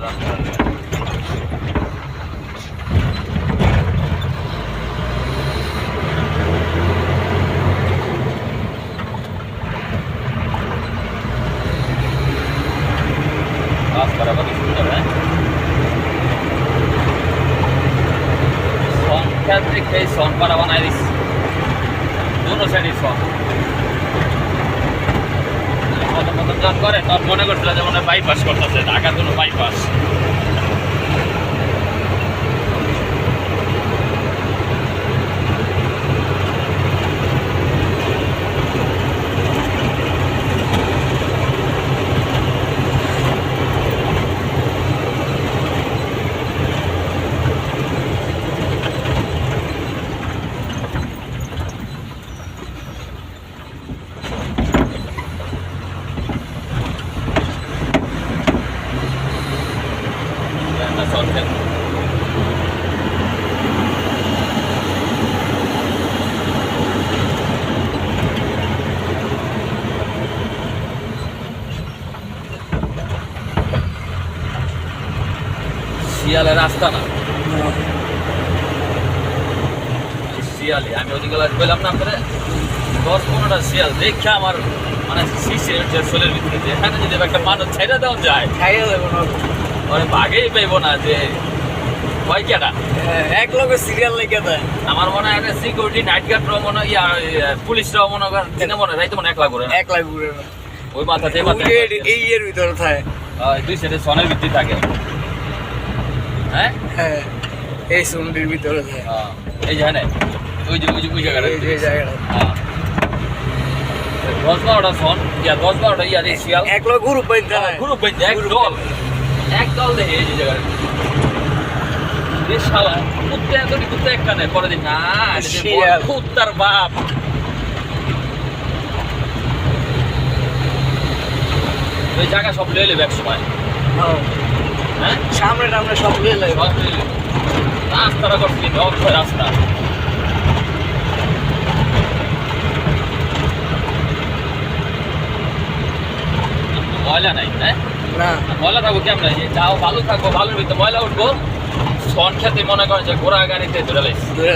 Az araba düştü de be. Son Patrick Mason para Vanadis. Uno Sony Son. জন করে তখন মনে করছিল যে মনে বাইপাস করতেছে ঢাকার কোনো বাইপাস একটা শর্টের শিয়ালের রাস্তা না। শিয়ালি আমি ওদিকে বললাম না আপনারা দশ পনেরোটা শিয়াল দেখে আমার মানে শিশির হচ্ছে শরীরের ভিতরে যে এখানে যদি একটা মানুষ ছেড়ে দেওয়া যায় খাইয়ে দেবো না। মানে বাঘেই পাইব না যে কেটা হ্যাঁ, এক লোকে সিরিয়াল লেগে দেয়। আমার মনে হয় একটা সিকিউরিটি নাইট গার্ডরাও মনে হয় পুলিশরাও মনে করেন দিনে মনে হয় রাইতে মনে একলা করে না। এক লাখ ওই ওই এর- এই এর ভিতরে থাকে। দুই সাইডে সনের ভিত্তি থাকে। হ্যাঁ? হ্যাঁ এই সুন্ডির ভিতরে এই যে হ্যাঁ ওই যে ওই যে ওই জায়গাটা হ্যাঁ। দশ বারোটা সন ইয়া দশ বারোটা ইয়া দিয়ে শিয়াল। এক লোক গ্রুপ না গ্রুপ বেঁধে এক দল এক দল দেখে এই যে জায়গাটা। শালা কুত্তে এত কুত্তে একটা নেই পরে দিন না কুত্তার বাপ। ওই জায়গা সব লয়ে নেবে এক সময়। হ্যাঁ। হ্যাঁ? সামনে টামনে সব নেবে। রাস্তাটা করছি অক্ষয় রাস্তা ময়লা নাই হ্যাঁ? না। ময়লা থাকব কেমন যাও ভালো থাকব ভালোর ভিতরে ময়লা উঠবো। সন খেতে মনে করেন যে ঘোড়া গাড়িতে ধরে লাইছি। ধরে